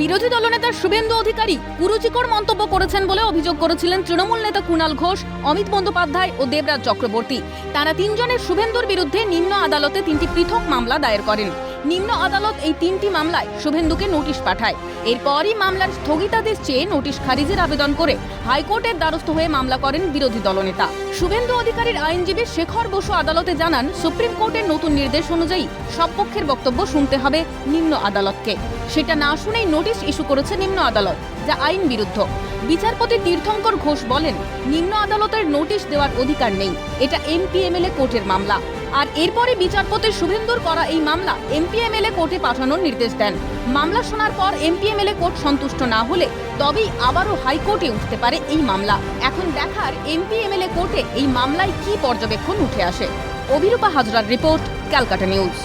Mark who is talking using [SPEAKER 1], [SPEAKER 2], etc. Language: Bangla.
[SPEAKER 1] বিরোধী দলনেতা শুভেন্দু অধিকারী কুরুচিকর মন্তব্য করেছেন বলে অভিযোগ করেছিলেন তৃণমূল নেতা কুণাল ঘোষ, অমিত বন্দ্যোপাধ্যায় ও দেবরাজ চক্রবর্তী। তারা তিনজনের শুভেন্দুর বিরুদ্ধে নিম্ন আদালতে তিনটি পৃথক মামলা দায়ের করেন। নিম্ন আদালত এই তিনটি মামলায় শুভেন্দুকে নোটিশ পাঠায়। এরপরই মামলার স্থগিতাদেশ চেয়ে নোটিশ খারিজের আবেদন করে হাইকোর্টের দ্বারস্থ হয়ে মামলা করেন বিরোধী দলনেতা। শুভেন্দু অধিকারীর আইনজীবী শেখর বসু আদালতে জানান, সুপ্রিম কোর্টের নতুন নির্দেশ অনুযায়ী সব পক্ষের বক্তব্য শুনতে হবে নিম্ন আদালতকে। সেটা না শুনেই নোটিশ ইস্যু করেছে নিম্ন আদালত, যা আইন বিরুদ্ধ। বিচারপতি তীর্থঙ্কর ঘোষ বলেন, নিম্ন আদালতের নোটিশ দেওয়ার অধিকার নেই। এটা এমপিএমএলএ কোর্টের মামলা। আর এরপরে বিচারপতি শুভেন্দুর করা এই মামলা এমপিএমএলএ কোর্টে পাঠানোর নির্দেশ দেন। মামলা শোনার পর এমপিএমএলএ কোর্ট সন্তুষ্ট না হলে তবেই আবারও হাইকোর্টে উঠতে পারে এই মামলা। এখন দেখার এমপিএমএলএ কোর্টে এই মামলায় কি পর্যবেক্ষণ উঠে আসে। অভিরূপা হাজরার রিপোর্ট, ক্যালকাটা নিউজ।